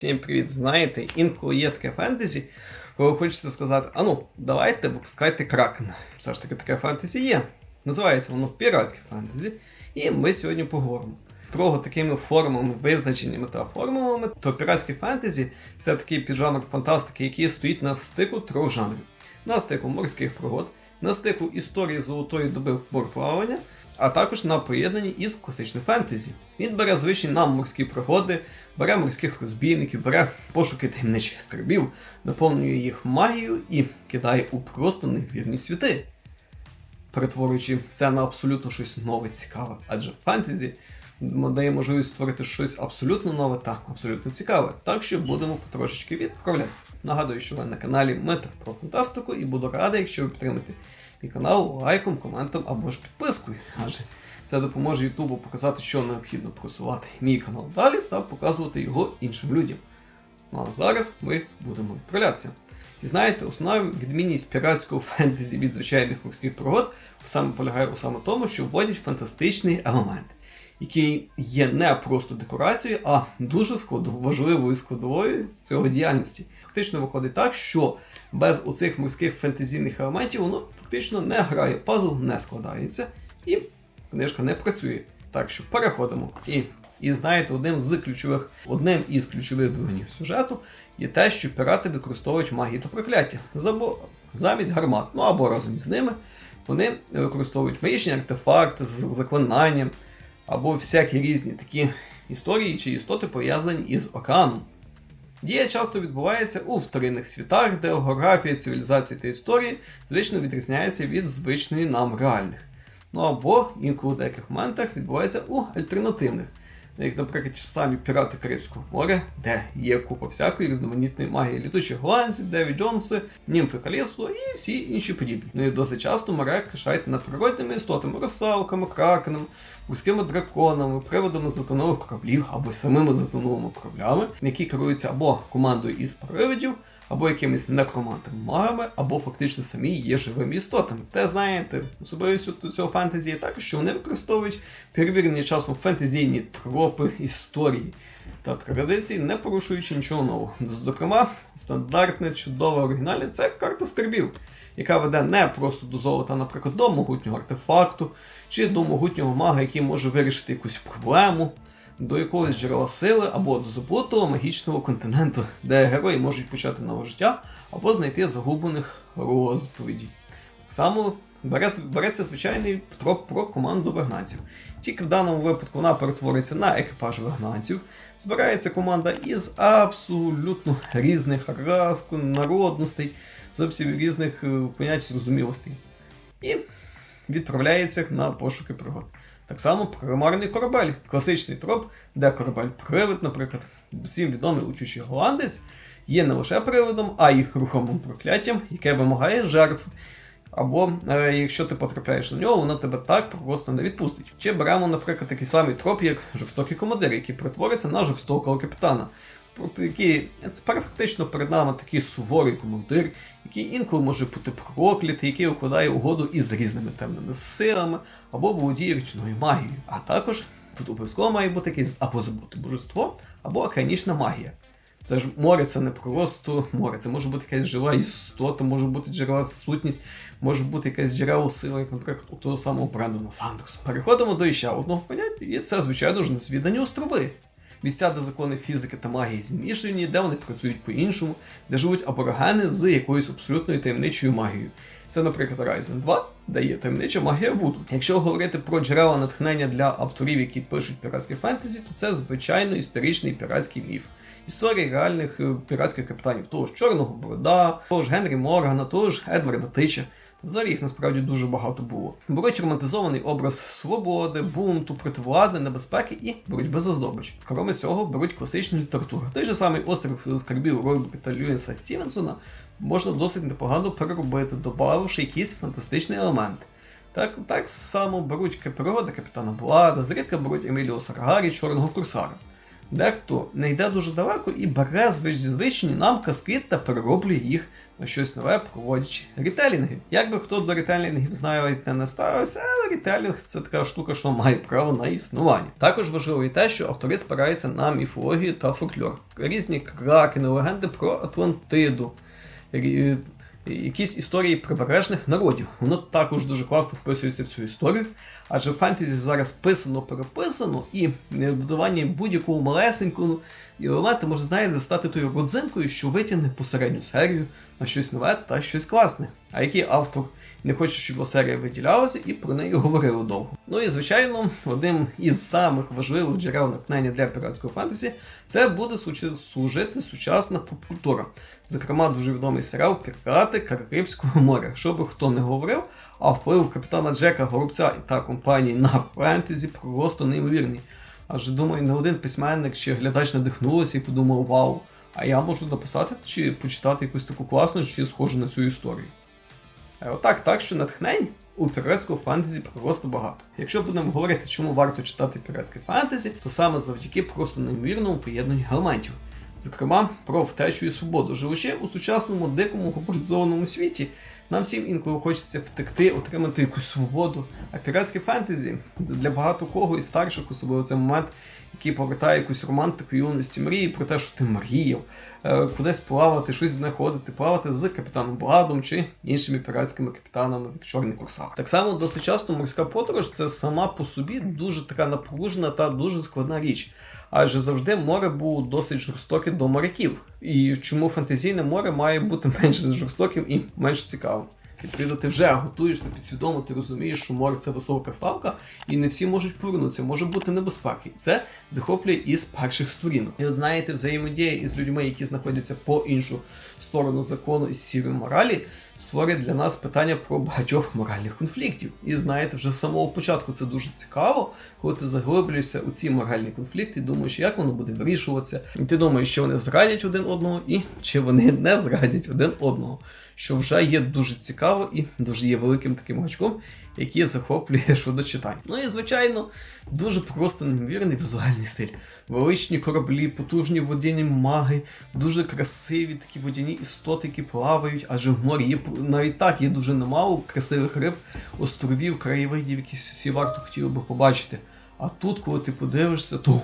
Всім привіт! Знаєте, інколи є таке фентезі, коли хочеться сказати, а ну, давайте випускайте кракен. Все ж таки таке фентезі є. Називається воно піратське фентезі. І ми сьогодні поговоримо. Про такими формами, визначеннями та формулами, то піратське фентезі це такий піджанр фантастики, який стоїть на стику трьох жанрів: на стику морських пригод, на стику історії золотої доби морплавання, а також на поєднанні із класичним фентезі. Він бере звичні нам морські пригоди, бере морських розбійників, бере пошуки таємничих скарбів, наповнює їх магією і кидає у просто невірні світи, перетворюючи це на абсолютно щось нове цікаве. Адже фентезі дає можливість створити щось абсолютно нове та абсолютно цікаве. Так що будемо потрошечки відправлятися. Нагадую, що ви на каналі Метр про фантастику і буду радий, якщо ви підтримаєте мій канал лайком, коментом або ж підпискою. Адже це допоможе Ютубу показати, що необхідно просувати мій канал далі та показувати його іншим людям. Ну а зараз ми будемо відправлятися. І знаєте, основна відмінність піратського фентезі від звичайних морських пригод саме полягає у саме тому, що вводять фантастичний елемент, який є не просто декорацією, а дуже важливою складовою цього діяльності. Фактично виходить так, що без оцих морських фентезійних елементів воно фактично не грає, пазл не складається і книжка не працює. Так що переходимо. І, і знаєте, одним з ключових, одним із ключових двигунів сюжету є те, що пірати використовують магію та прокляття замість гармат, ну або разом з ними. Вони використовують магічні артефакти з заклинанням, або всякі різні такі історії чи істоти пов'язані із океаном. Дія часто відбувається у вторинних світах, де географія, цивілізації та історії звично відрізняється від звичної нам реальних. Ну або інколи в деяких моментах відбувається у альтернативних, як, наприклад, ті самі пірати Карибського моря, де є купа всякої різноманітної магії літучих голландців, Деві Джонси, німфи Калісу і всі інші подібні. Ну і досить часто море кишають над природними істотами, русалками, кракенами, морськими драконами, приводами затонулих кораблів або самими затонулими кораблями, які керуються або командою із привидів, або якимись некромантами магами, або фактично самі є живими істотами. Те знаєте, особливістю цього фентезі є також, що вони використовують перевірені часом фентезійні тропи історії та традиції, не порушуючи нічого нового. Зокрема, стандартне, чудове оригінальне це карта скарбів, яка веде не просто до золота, наприклад, до могутнього артефакту, чи до могутнього мага, який може вирішити якусь проблему, до якогось джерела сили або до забутого магічного континенту, де герої можуть почати нове життя або знайти загублених розповіді. Так само береться звичайний троп про команду вигнанців. Тільки в даному випадку вона перетвориться на екіпаж вигнанців. Збирається команда із абсолютно різних рас, народностей, зовсім різних е, понять зрозумілостей. І відправляється на пошуки пригод. Так само примарний корабель, класичний троп, де корабель-привид, наприклад, всім відомий учущий голландець, є не лише привидом, а й рухомим прокляттям, яке вимагає жертв. Або е, якщо ти потрапляєш на нього, вона тебе так просто не відпустить. Чи беремо, наприклад, такий самий троп, як жорстокий командир, який перетвориться на жорстокого капітана. Про- Який це фактично перед нами такий суворий командир, який інколи може бути проклятий, який укладає угоду із різними темними силами, або володіє річною магією. А також тут обов'язково має бути якесь або забути божество, або океанічна магія. Це ж море це не просто море, це може бути якась жива істота, може бути джерела сутність, може бути якась джерело сили, як, наприклад, у того самого Брендона Сандерса. Переходимо до ще одного поняття, і це, звичайно ж, незвідані острови. Місця, де закони фізики та магії змішані, де вони працюють по-іншому, де живуть аборигени з якоюсь абсолютною таємничою магією. Це, наприклад, Ryzen 2, де є таємнича магія Вуду. Якщо говорити про джерела натхнення для авторів, які пишуть піратське фентезі, то це звичайно історичний піратський міф. Історії реальних е, піратських капітанів, того ж Чорного Борода, того ж Генрі Моргана, того ж Едварда Тича. Взагалі їх насправді дуже багато було. Беруть романтизований образ свободи, бунту, противлади, небезпеки і боротьби за здобич. Крім цього, беруть класичну літературу. Той же самий острів скарбів Ройберга та Льюіса Стівенсона можна досить непогано переробити, додавши якийсь фантастичний елемент. Так, так само беруть пригоди капітана Блада, зрідка беруть Еміліо Саргарі, Чорного Курсара. Дехто не йде дуже далеко і бере звич- звичні нам казки та перероблює їх на щось нове, проводячи рітелінги. Як би хто до рітелінгів знає, не не ставився, але рітелінг це така штука, що має право на існування. Також важливо і те, що автори спираються на міфологію та фольклор. Різні кракени, легенди про Атлантиду. Якісь історії прибережних народів. Воно також дуже класно вписується в цю історію, адже фентезі зараз писано, переписано, і е, додавання будь-якого малесенького елемента може знаєте, стати тою родзинкою, що витягне посередню серію на щось нове та щось класне. А який автор не хоче, щоб його серія виділялася, і про неї говорили довго. Ну і звичайно, одним із самих важливих джерел натхнення для піратського фентезі це буде служити сучасна попкультура. Зокрема, дуже відомий серіал Пірати Карибського моря. Що би хто не говорив, а вплив капітана Джека Горобця і та компанії на фентезі просто неймовірний. Адже думаю, не один письменник чи глядач надихнувся і подумав, вау, а я можу написати чи почитати якусь таку класну чи схожу на цю історію. Е, Отак, так що натхнень у піратського фентезі просто багато. Якщо будемо говорити, чому варто читати піратське фентезі, то саме завдяки просто неймовірному поєднанню елементів. Зокрема, про втечу і свободу. Живучи у сучасному дикому глобалізованому світі, нам всім інколи хочеться втекти, отримати якусь свободу. А піратське фентезі для багато кого і старших, особливо це момент, який повертає якусь романтику юності, мрії про те, що ти мріяв, е, кудись плавати, щось знаходити, плавати з капітаном Бладом чи іншими піратськими капітанами, як чорний курсар. Так само досить часто морська подорож це сама по собі дуже така напружена та дуже складна річ. Адже завжди море було досить жорстоке до моряків. І чому фантазійне море має бути менш жорстоким і менш цікавим? Відповідно, ти вже готуєшся підсвідомо, ти розумієш, що море це висока ставка, і не всі можуть повернутися, може бути небезпеки. Це захоплює із перших сторінок. І от знаєте, взаємодія із людьми, які знаходяться по іншу сторону закону із сірої моралі, створює для нас питання про багатьох моральних конфліктів. І знаєте, вже з самого початку це дуже цікаво, коли ти заглиблюєшся у ці моральні конфлікти думаєш, як воно буде вирішуватися. І ти думаєш, що вони зрадять один одного, і чи вони не зрадять один одного. Що вже є дуже цікаво і дуже є великим таким гачком, який захоплює щодо читань. Ну і звичайно, дуже просто неймовірний візуальний стиль. Величні кораблі, потужні водяні маги, дуже красиві такі водяні істоти, які плавають, адже в морі є навіть так, є дуже немало красивих риб, островів, краєвидів, які всі варто хотіли би побачити. А тут, коли ти подивишся, то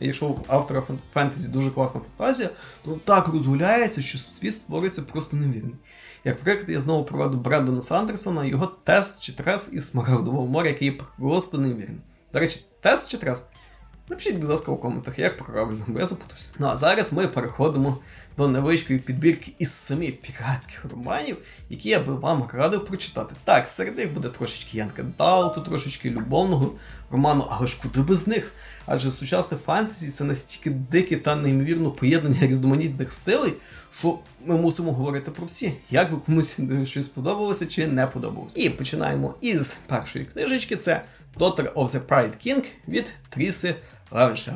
якщо у автора фентезі дуже класна фантазія, то так розгуляється, що світ створюється просто невірний. Як приклад, я знову проведу Брендона Сандерсона, його тест чи трес із Смарагдового моря, який просто невірний. До речі, тест чи трес? Напишіть, будь ласка, у коментах, як правильно, бо я запутався. Ну а зараз ми переходимо до невеличкої підбірки із самих піратських романів, які я би вам радив прочитати. Так, серед них буде трошечки Янка Дауту, трошечки любовного роману, але ж куди без них? Адже сучасне фентезі це настільки дике та неймовірно поєднання різноманітних стилей, що ми мусимо говорити про всі, як би комусь щось сподобалося чи не подобалося. І починаємо із першої книжечки: це Daughter of the Pride King від Тріси Левеншер.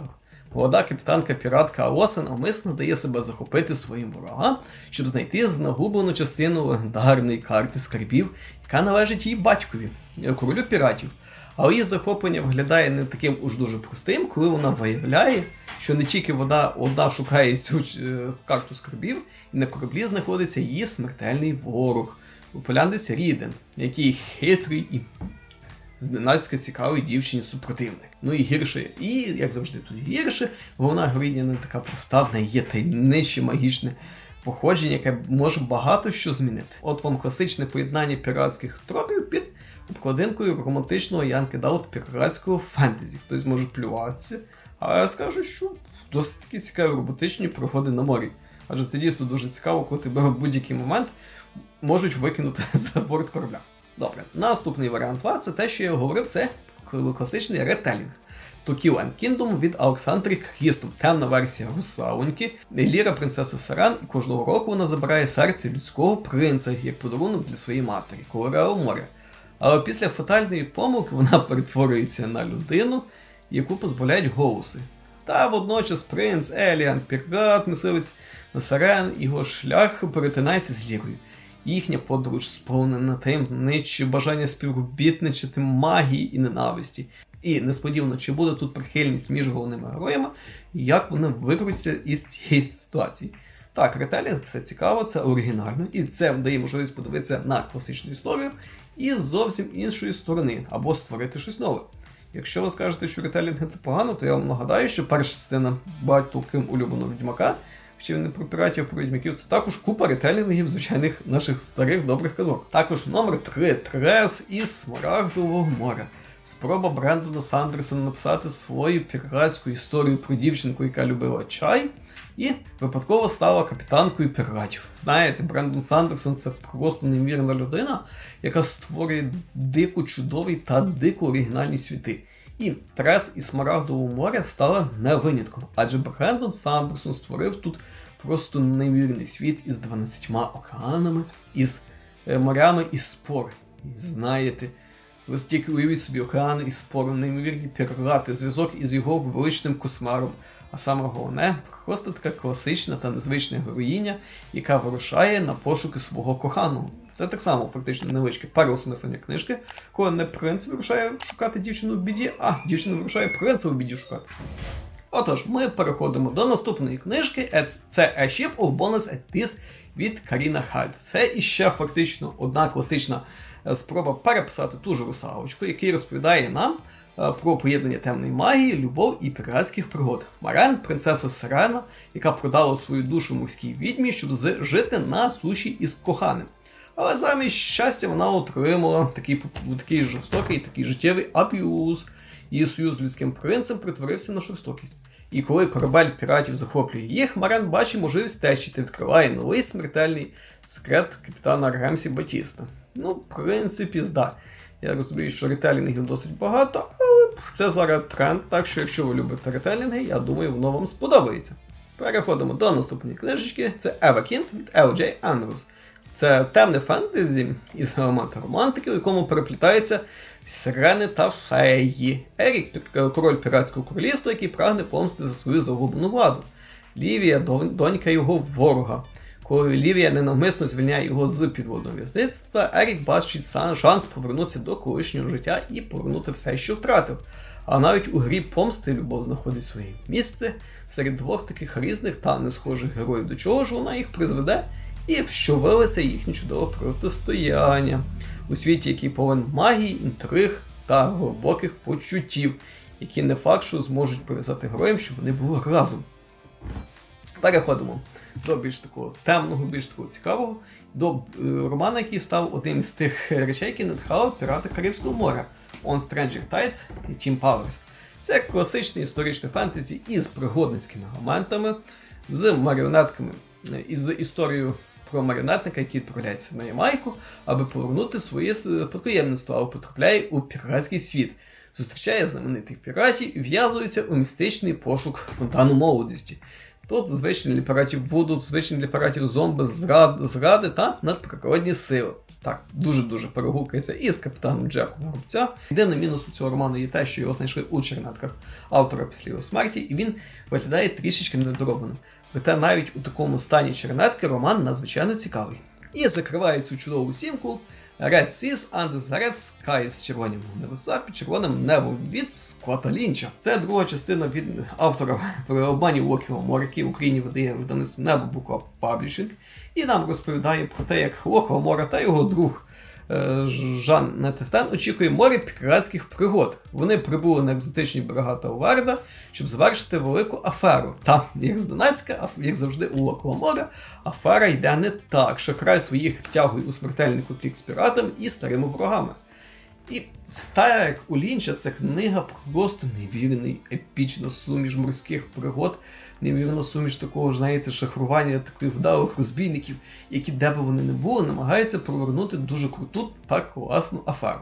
Молода капітанка піратка Алоса навмисно дає себе захопити своїм ворогам, щоб знайти знагублену частину легендарної карти скарбів, яка належить її батькові, королю піратів. Але її захоплення виглядає не таким уж дуже простим, коли вона виявляє, що не тільки вода одна шукає цю е, карту скарбів, і на кораблі знаходиться її смертельний ворог, поляндець Ріден, який хитрий і зненацька цікавий дівчині супротивник. Ну і гірше, і як завжди тут гірше, головна героїня не така проста, в неї є таємниче магічне походження, яке може багато що змінити. От вам класичне поєднання піратських тропів під обкладинкою романтичного Янки Даут піратського фентезі. Хтось може плюватися, а я скажу, що досить такі цікаві роботичні пригоди на морі. Адже це дійсно дуже цікаво, коли тебе в будь-який момент можуть викинути за борт корабля. Добре, наступний варіант 2 це те, що я говорив, це класичний ретелінг. To Kill and Kingdom від Олександри Крістом. Темна версія русалоньки. Ліра принцеса Саран, і кожного року вона забирає серце людського принца як подарунок для своєї матері, Колорео моря. Але після фатальної помилки вона перетворюється на людину, яку позбавляють голоси. Та водночас принц, Еліан, пірат, мисливець на Сарен, його шлях перетинається з Лірою. Їхня подорож сповнена таємничі бажання співробітничати магії і ненависті. І несподівано, чи буде тут прихильність між головними героями, і як вони викрутяться із цієї ситуації. Так, ретелінг це цікаво, це оригінально, і це дає можливість подивитися на класичну історію із зовсім іншої сторони, або створити щось нове. Якщо ви скажете, що ретелінги це погано, то я вам нагадаю, що перша частина багато ким улюбленого відьмака, чи не про піратів, про відьмаків, це також купа ретелінгів звичайних наших старих добрих казок. Також номер 3 Трес із Смарагдового моря. Спроба Брендона Сандерсона написати свою піратську історію про дівчинку, яка любила чай, і випадково стала капітанкою піратів. Знаєте, Брендон Сандерсон це просто неймовірна людина, яка створює дико чудові та дико оригінальні світи. І Трес і Смарагдового моря стала не винятком, адже Брендон Сандерсон створив тут просто неймовірний світ із 12 океанами, із е, морями і спор. І знаєте, ви стільки уявіть собі океани і спор, неймовірні пірати, зв'язок із його величним космаром. А саме головне, просто така класична та незвична героїня, яка вирушає на пошуки свого коханого. Це так само фактично невеличке переосмислення книжки, коли не принц вирушає шукати дівчину в біді, а дівчина вирушає принца в біді шукати. Отож, ми переходимо до наступної книжки. Е, Це A Ship of Bonus at Peace від Каріна Хальд. Це іще фактично одна класична е, спроба переписати ту ж русалочку, який розповідає нам про поєднання темної магії, любов і піратських пригод. Марен, принцеса Сирена, яка продала свою душу морській відьмі, щоб жити на суші із коханим. Але замість щастя вона отримала такий, такий жорстокий, такий життєвий аб'юз. Її союз з людським принцем притворився на жорстокість. І коли корабель піратів захоплює їх, Марен бачить можливість течі та відкриває новий смертельний секрет капітана Ремсі Батіста. Ну, в принципі, да. Я розумію, що ретелінгів досить багато, але це зараз тренд, так що якщо ви любите ретелінги, я думаю, воно вам сподобається. Переходимо до наступної книжечки. Це Kind від L.J. Andrews. Це темне фентезі із елементом романтики, у якому переплітаються сирени та феї. Ерік король піратського королівства, який прагне помсти за свою загублену владу. Лівія донька його ворога. Коли Лівія ненавмисно звільняє його з підводного в'язництва, Ерік бачить шанс повернутися до колишнього життя і повернути все, що втратив. А навіть у грі помсти любов знаходить своє місце серед двох таких різних та не схожих героїв, до чого ж вона їх призведе, і що вилиться їхнє чудове протистояння у світі, який повен магії, інтриг та глибоких почуттів, які не факт, що зможуть пов'язати героям, щоб вони були разом. Переходимо до більш такого темного, більш такого цікавого, до е, романа, який став одним з тих речей, які надихали пірати Карибського моря On Stranger Tides і Team Powers. Це класичне історичне фентезі із пригодницькими моментами, з маріонетками, е, із історією про маріонетника, який відправляється на Ямайку, аби повернути своє спадкоємництво, але потрапляє у піратський світ. Зустрічає знаменитих піратів і в'язується у містичний пошук фонтану молодості. Тут звичні для піратів Вуду, звичні для піратів зомби, зрад, зради та надприродні сили. Так, дуже-дуже перегукується і з капітаном Джеком Горобця. Єдиний мінус у цього роману є те, що його знайшли у чернетках автора після його смерті, і він виглядає трішечки недоробленим. Проте навіть у такому стані чернетки роман надзвичайно цікавий. І закриває цю чудову сімку Red Seas and the Red Skies червоні небеса під червоним небом від Скотта Лінча. Це друга частина від автора про обманів Локіо Мора, який в Україні видає видавництво Небо Буква Паблішинг, і нам розповідає про те, як Локіо Мора та його друг Жан Нетестен очікує море піратських пригод. Вони прибули на екзотичні берега Тауверда, щоб завершити велику аферу. Та, як з Донецька, а як завжди у Локого моря, афера йде не так. Шахрайство їх втягує у смертельний конфлікт з піратами і старими ворогами. І стая, як у Лінча, це книга просто невірний, епічна суміш морських пригод, невірна суміш такого, знаєте, шахрування таких вдалих розбійників, які, де б вони не були, намагаються провернути дуже круту та класну аферу.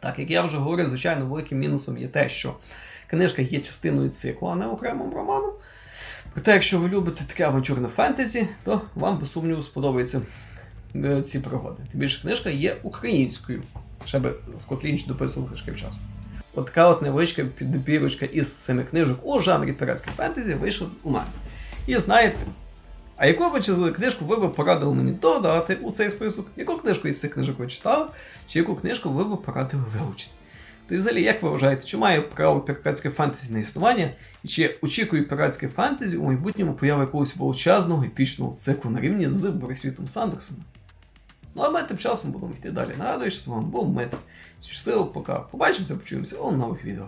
Так, як я вже говорив, звичайно, великим мінусом є те, що книжка є частиною циклу, а не окремим романом. Проте, якщо ви любите таке авантюрне фентезі, то вам без сумніву сподобаються е, ці пригоди. Тим більше книжка є українською. Ще би Скотт Лінч дописував книжки вчасно. От така от невеличка підбірочка із семи книжок у жанрі піратське фентезі вийшла у мене. І знаєте, а яку чи книжку ви б порадили мені додати у цей список? Яку книжку із цих книжок ви читали, чи яку книжку ви б порадили вивчити? То взагалі, як ви вважаєте, чи має право піратське фентезі на існування, і чи очікує піратське фентезі у майбутньому появи якогось величезного епічного циклу на рівні з Борисвітом Сандерсом? Ну а ми тим часом будемо йти далі. Нагадую, що з вами був Мит. Щасливо, пока. Побачимося, почуємося у нових відео.